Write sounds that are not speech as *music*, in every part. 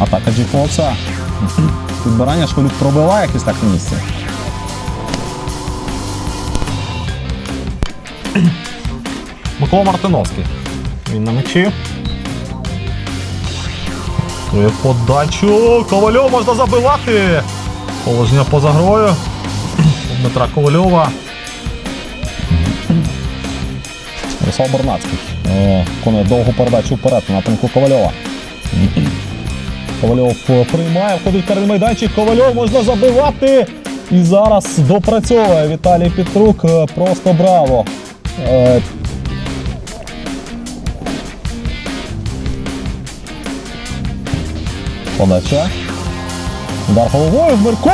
Атака Джіфокса. Підбирання Школюк пробиває якесь так місце. Микола Мартиновський. Він на м'ячі. Готує подачу. Ковальов можна забивати. Положення поза грою. Дмитра Ковальова. Ярослав Борнацький. Е, Виконує довгу передачу вперед на напрямку Ковальова. Ковальов е, приймає, входить в майданчик. Ковальов можна забивати. І зараз допрацьовує Віталій Петрук. Е, Просто браво. Подача. Удар головою. Мирко!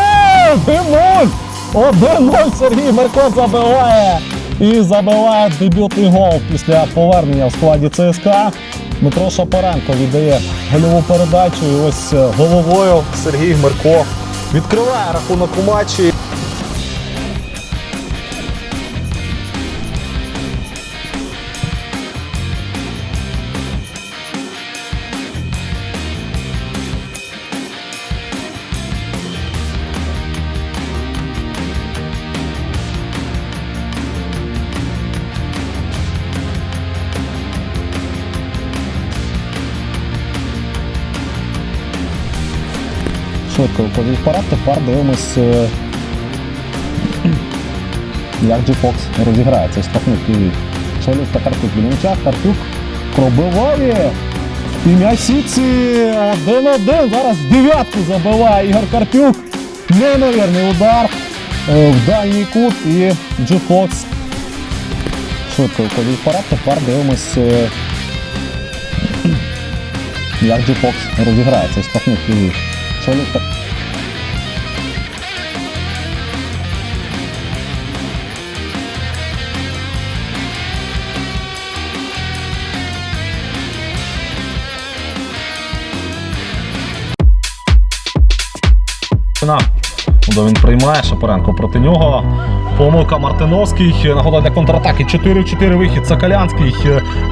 1-0! 1-0 Сергій Мерко забиває. І забиває дебютний гол після повернення в складі ЦСКА. Дмитро Шапаренко віддає гольову передачу. І ось е, головою Сергій Мерко відкриває рахунок у матчі. Швидко виходить вперед. Тепер дивимось, е, як Джі Фокс розіграє цей штрафний піввік. Шолюк та Карпюк біля м'яча. Карпюк пробиває. І м'яч сітці 1-1. Зараз дев'ятку забиває Ігор Карпюк. Неймовірний удар е, в дальній кут і Фокс швидко виходить вперед. Тепер дивимось, е, як Джі Фокс розіграє цей штрафний піввік. Та На. Удар він приймає Шапаренко проти нього. Помилка Мартиновський. Нагода для контратаки. 4 в 4 вихід. Соколянський.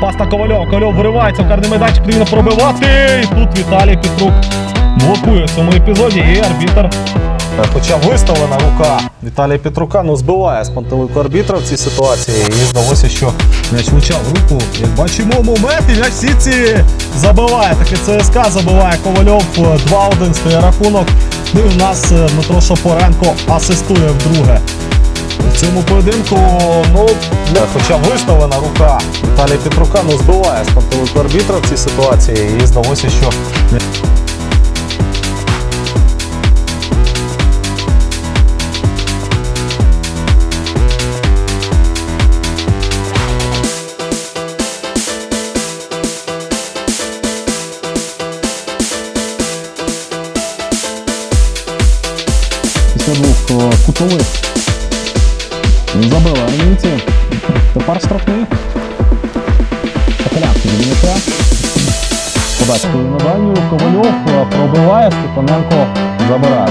Пас на Ковальова. Ковальов виривається в карний майданчик. Потрібно пробивати. І тут Віталій Петрук блокує в цьому епізоді. І арбітр. Хоча виставлена рука Віталія Петрука, ну збиває з пантелику арбітра в цій ситуації. І здалося, що м'яч влучав в руку. Як бачимо, момент і м'яч в сітці забиває. Таки ЦСКА забиває Ковальов 2-1 стає рахунок. Ну і у нас е, Дмитро Шапоренко асистує вдруге. В цьому поєдинку, ну, хоча виставлена рука Віталія Петрука, ну збиває з пантелику арбітра в цій ситуації. І здалося, що після двох е, кутових забили армійці. Тепер штрафний. Від м'яча. Подачкою на дальню. Ковальов е, пробиває, Степаненко забирає.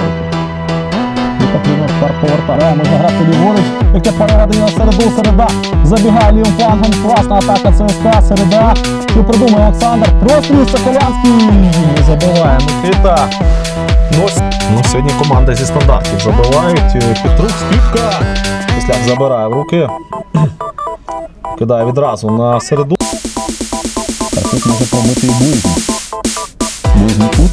Потрібно тепер повертає. Можна грати ліворуч. Яке на середу. Середа забігає лівим флангом. Класна атака ЦСКА. Середа. Що придумає Олександр? Простріл Соколянський. Не забиває. Микита. Ну, с- ну, сьогодні команда зі стандартів забивають. Е, Петрук скидка. Після забирає в руки. Кидає відразу на середу. Карпюк може пробити і ближній. Ближній кут.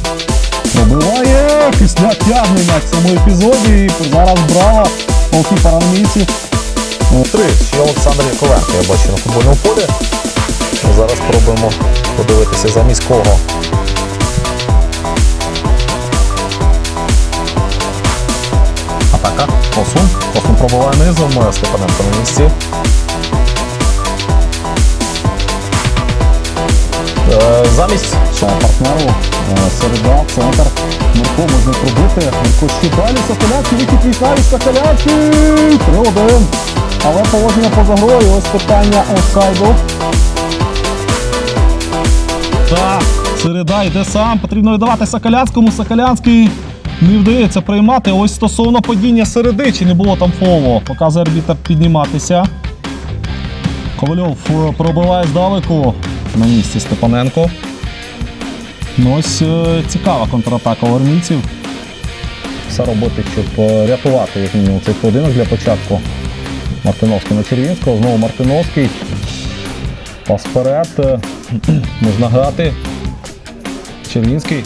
Пробиває після тягнення в цьому епізоді. І зараз браво голкіпер армійців. Три. Ще Олександр Яковенко, я бачу на футбольному полі. Зараз спробуємо подивитися за міського. Атака. Посун. Посун пробиває низом. Степаненко на місці. Е, Замість Ще партнеру е, середа, центр. Мирко можна пробити. Мирко ще далі. Соколянський, вихід вікнавіч Соколянський. 3-1. Але положення поза грою. Ось питання офсайду. Так, Середа йде сам. Потрібно віддавати Соколянському. Соколянський не вдається приймати. Ось стосовно падіння середи, чи не було там фолу. Показує арбітр підніматися. Ковальов е, пробиває здалеку. На місці Степаненко. Ну ось е, цікава контратака у армійців. Все робити, щоб е, рятувати як мінімум цей поєдинок для початку. Мартиновський на Червінського. Знову Мартиновський. Пас вперед. *clears throat* Можна грати. Червінський.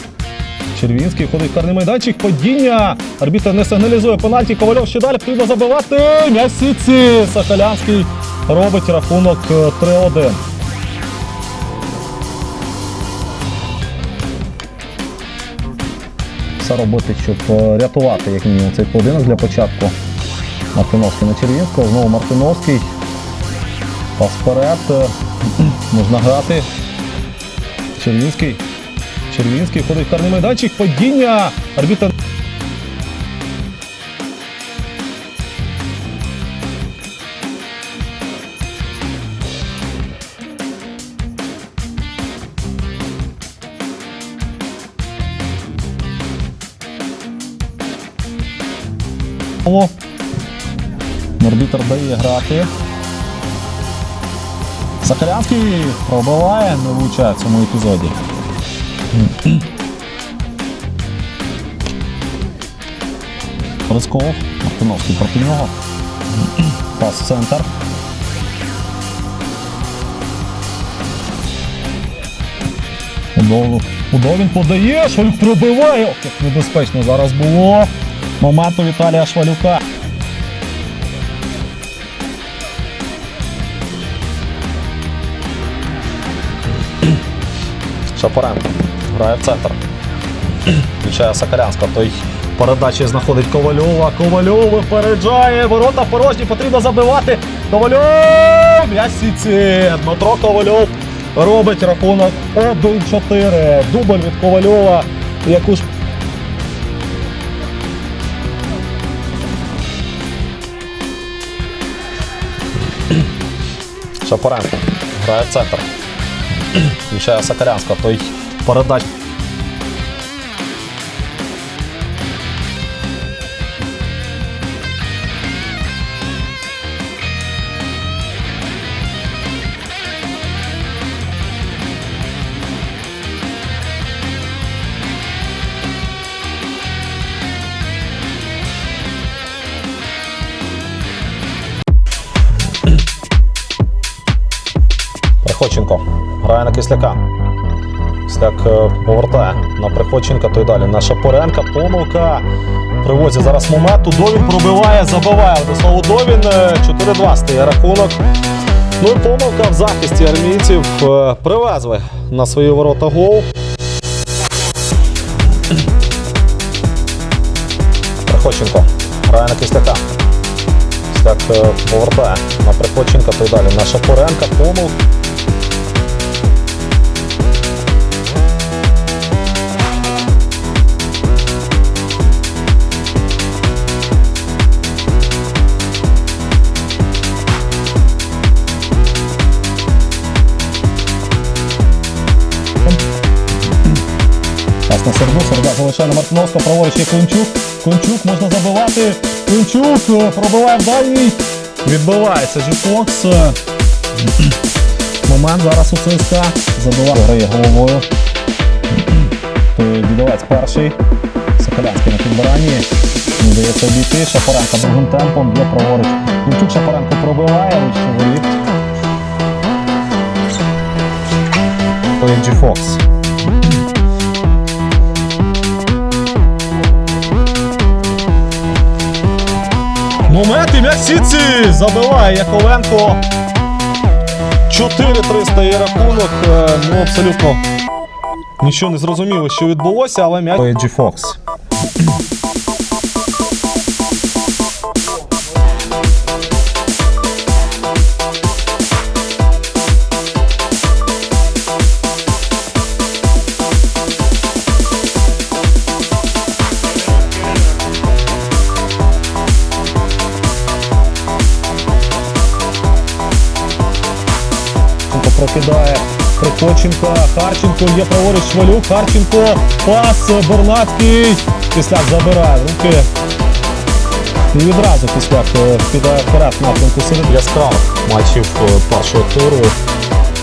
Червінський ходить в карний майданчик. Падіння. Арбітр не сигналізує пенальті. Ковальов ще далі потрібно забивати. М'яч. Сахалянський робить рахунок е, 3-1. Все робити, щоб е, рятувати як мінімум цей поєдинок для початку. Мартиновський на Червінського. Знову Мартиновський. Пас вперед. Е, *clears throat* Можна грати. Червінський. Червінський ходить в карний майданчик. Падіння. Арбітр. О, дає грати. Сахарянський пробиває, не влучає в цьому епізоді. Рисков, Мартиновський проти нього. Пас центр. Удов, Удовін подає, Швалюк пробиває. Як небезпечно зараз було. Момент у Віталія Швалюка. Шапоренко грає в центр. Включає Сакарянська. Той передачі знаходить Ковальова. Ковальов випереджає. Ворота порожні, потрібно забивати. Ковальов! М'яч сіці. Дмитро Ковальов робить рахунок 1-4. Дубль від Ковальова. Яку ж Шапоренко грає в центр. Включає Сакарянська. Той передач. Приходченко грає на Кисляка. Кисляк е, повертає на Приходченка, той далі на Шапоренка. Помилка. Привозять зараз момент. Удовін пробиває, забиває. Владислав Удовін. Е, 4-2 стає рахунок. Ну і помилка в захисті армійців. Е, Привезли на свої ворота гол. Приходченко грає на Кисляка. Кисляк е, повертає на Приходченка, той далі на Шапоренка. Помилка. Пас на серду, серда залишає на Мартиновського, праворуч є Клинчук. Клинчук можна забивати. Клинчук е, пробиває в дальній. Відбивається Джифокс. Момент зараз у ЦСКА. Забиває, грає головою. Дідовець перший. Соколянський на підбиранні. Вдається обійти. Шапаренко другим темпом. Є праворуч. Клинчук Шапаренко пробиває, вище воріт. То є Джифокс. Момент і м'яч сітці забиває Яковенко. 4-300 є рахунок. Е, Ну, абсолютно нічого не зрозуміло, що відбулося, але м'яч. Джі Fox. Приходченко, Харченко, є праворуч Швалюк, Харченко, пас, Бернацький. Кисляк забирає руки. І відразу Кисляк е, піде вперед напрямку серед. яскравих матчів е, першого туру.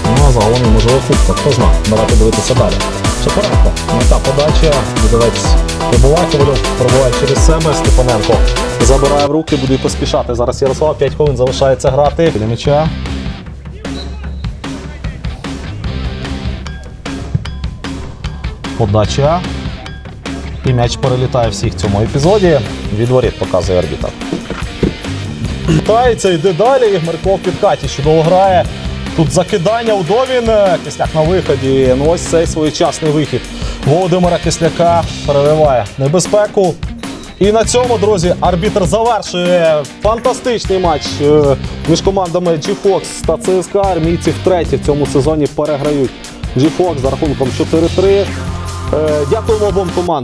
Ну а загалом можливо кубка, хто знає. Давайте дивитися далі. Шапаренко, мета подача, віддавець прибуває, Ковальов пробуває через себе, Степаненко забирає в руки, буде поспішати. Зараз Ярослав 5 хвилин залишається грати. Біля м'яча. Подача. І м'яч перелітає всіх в цьому епізоді. Від воріт показує арбітр. Вітається, йде далі. Марко в підкаті чудово грає. Тут закидання Удовін. Кисляк на виході. Ну ось цей своєчасний вихід. Володимира Кисляка перериває небезпеку. І на цьому, друзі, арбітр завершує фантастичний матч е, між командами G-Fox та ЦСКА. Армійці втретє в цьому сезоні переграють G-Fox за рахунком 4-3. Е, Дякуємо обом командам.